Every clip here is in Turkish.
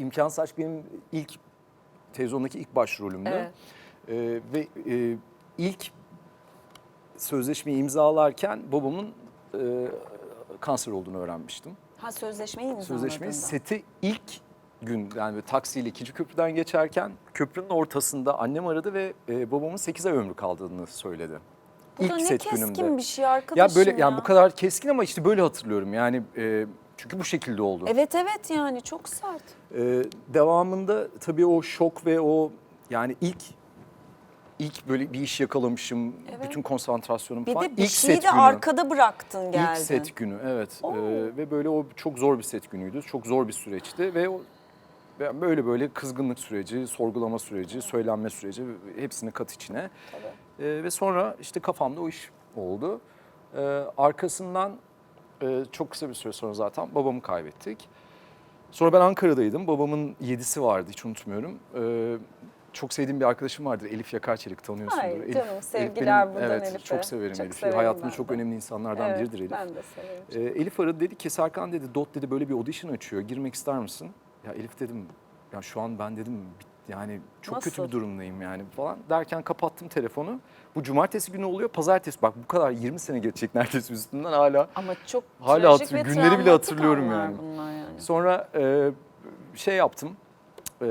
İmkansız Aşk benim ilk televizyondaki ilk başrolümdü. Evet. Ee, ve e, ilk sözleşmeyi imzalarken babamın e, kanser olduğunu öğrenmiştim. Ha sözleşmeyi imzaladın Sözleşmeyi da. seti ilk gün yani böyle taksiyle ikinci köprüden geçerken köprünün ortasında annem aradı ve e, babamın 8 ay ömrü kaldığını söyledi. Bu da ne keskin bir şey Ya arkadaşım böyle yani bu kadar keskin ama işte böyle hatırlıyorum. Yani e, çünkü bu şekilde oldu. Evet evet yani çok sert. Ee, devamında tabii o şok ve o yani ilk ilk böyle bir iş yakalamışım. Evet. Bütün konsantrasyonum Bir falan. de bir ilk şeyi de günü. arkada bıraktın geldin. İlk set günü evet. Oo. Ee, ve böyle o çok zor bir set günüydü. Çok zor bir süreçti ve o böyle böyle kızgınlık süreci, sorgulama süreci, söylenme süreci hepsini kat içine. Tabii. Ee, ve sonra işte kafamda o iş oldu. Ee, arkasından e, çok kısa bir süre sonra zaten babamı kaybettik. Sonra ben Ankara'daydım. Babamın yedisi vardı hiç unutmuyorum. Ee, çok sevdiğim bir arkadaşım vardır Elif Yakarçelik tanıyorsundur. Ay Elif, canım, Elif sevgiler benim- buradan evet, Elif'e. Çok severim Çok Elif'i. ben çok önemli insanlardan evet, biridir Elif. Ben de severim. Ee, Elif aradı dedi ki Serkan dedi Dot dedi böyle bir audition açıyor. Girmek ister misin? Ya Elif dedim ya şu an ben dedim yani çok kötü Nasıl? bir durumdayım yani falan derken kapattım telefonu. Bu cumartesi günü oluyor. Pazartesi bak bu kadar 20 sene geçecek neredeyse üstünden hala. Ama çok Hala ve günleri bile hatırlıyorum yani. Yani. Sonra e, şey yaptım. E,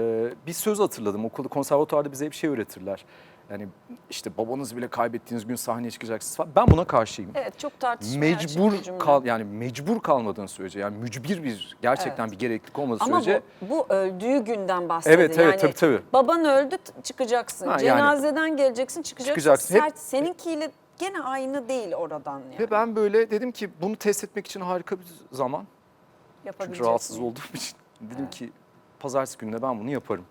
bir söz hatırladım. Okulda konservatuvarda bize hep şey öğretirler. Yani işte babanızı bile kaybettiğiniz gün sahneye çıkacaksınız falan. Ben buna karşıyım. Evet çok tartışmaya açık mecbur cümle. kal yani mecbur kalmadığın sürece yani mücbir bir gerçekten Evet. bir gereklilik olmadığı Ama sürece bu, bu öldüğü günden bahsediyor. Evet, evet, yani tabii, tabii. Baban öldü çıkacaksın. Ha, yani- Cenazeden geleceksin çıkacaksın. Çıkacaksın. Hep- Sert. Seninkiyle gene aynı değil oradan yani. ve ben böyle dedim ki bunu test etmek için harika bir zaman. Çünkü rahatsız miyim? olduğum için dedim ki pazartesi gününe ben bunu yaparım.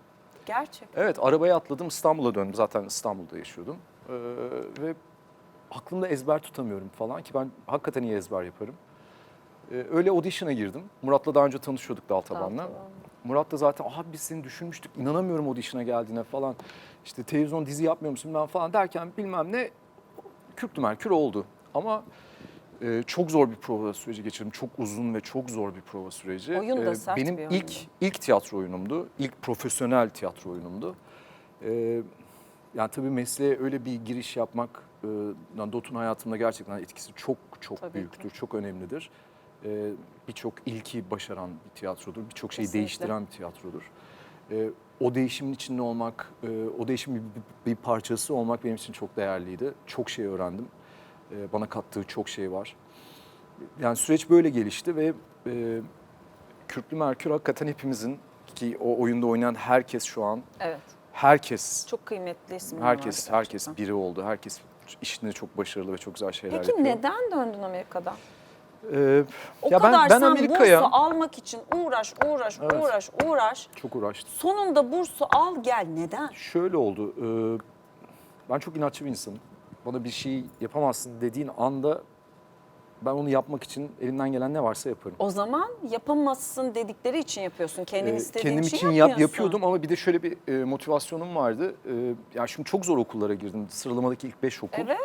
Gerçek. Evet arabaya atladım İstanbul'a döndüm. Zaten İstanbul'da yaşıyordum. Ee, ve aklımda ezber tutamıyorum falan ki ben hakikaten iyi ezber yaparım. Ee, öyle audition'a girdim. Murat'la daha önce tanışıyorduk Daltaban'la. Daltaban. Murat da zaten abi biz seni düşünmüştük inanamıyorum audition'a geldiğine falan. İşte televizyon dizi yapmıyor musun ben falan derken bilmem ne kürklü merkür oldu. Ama e, çok zor bir prova süreci geçirdim. Çok uzun ve çok zor bir prova süreci. Oyun da sert Benim bir ilk oyundu. ilk tiyatro oyunumdu. İlk profesyonel tiyatro oyunumdu. E, yani tabii mesleğe öyle bir giriş yapmak, e, yani Dot'un hayatımda gerçekten etkisi çok çok Tabii ki. büyüktür, çok önemlidir. E, birçok ilki başaran bir tiyatrodur, birçok şeyi Kesinlikle. değiştiren bir tiyatrodur. E, o değişimin içinde olmak, e, o değişimin bir, bir parçası olmak benim için çok değerliydi. Çok şey öğrendim. E, bana kattığı çok şey var. Yani süreç böyle gelişti ve e, Kürklü Merkür hakikaten hepimizin ki o oyunda oynayan herkes şu an Evet. herkes Çok kıymetli isimler herkes var herkes biri oldu. Herkes işinde çok başarılı ve çok güzel şeyler Peki yapıyor. neden döndün Amerika'dan? Ee, O ya ben kadar ben sen Amerika'ya bursu almak için uğraş, uğraş, Evet. uğraş, uğraş. çok uğraştım. Sonunda bursu al gel. Neden? Şöyle oldu. e, ben çok inatçı bir insanım. Bana bir şey yapamazsın dediğin anda ben onu yapmak için elimden gelen ne varsa yaparım. O zaman yapamazsın dedikleri için yapıyorsun. Kendin Ee, istediğin kendim için için yap, yapıyordum ama bir de şöyle bir e, motivasyonum vardı. E, ya şimdi çok zor okullara girdim. Sıralamadaki ilk beş okul. Evet.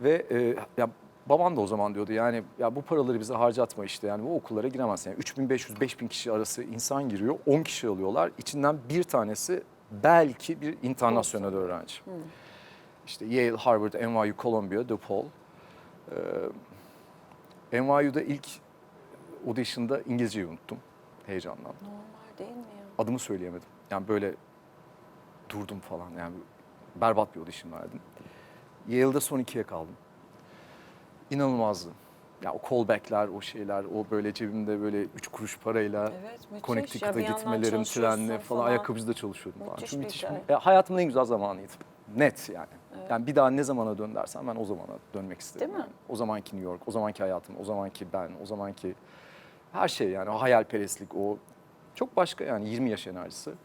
Ve e, ya babam da o zaman diyordu yani ya bu paraları bize harcatma işte yani bu okullara giremezsin. Yani 3500-5000 kişi arası insan giriyor. 10 kişi alıyorlar. İçinden bir tanesi belki bir internasyonel öğrenci. İşte Yale, Harvard, NYU, Columbia, DePaul. Ee, NYU'da ilk audition'da İngilizceyi unuttum heyecandan. Normal değil mi ya? Adımı söyleyemedim. Yani böyle durdum falan yani berbat bir audition verdim. Yale'da son ikiye kaldım. İnanılmazdı. Ya o callback'ler, o şeyler, o böyle cebimde böyle üç kuruş parayla Evet. Connecticut'a gitmelerim, trenle falan, ayakkabıcıda çalışıyordum falan. Müthiş Şu bir müthiş bir- e, hayatımın en güzel zamanıydı. Net yani. Evet. Yani bir daha ne zamana dön dersen ben o zamana dönmek isterim. Değil mi? yani. O zamanki New York, o zamanki hayatım, o zamanki ben, o zamanki her şey yani o hayalperestlik, o çok başka yani 20 yaş enerjisi.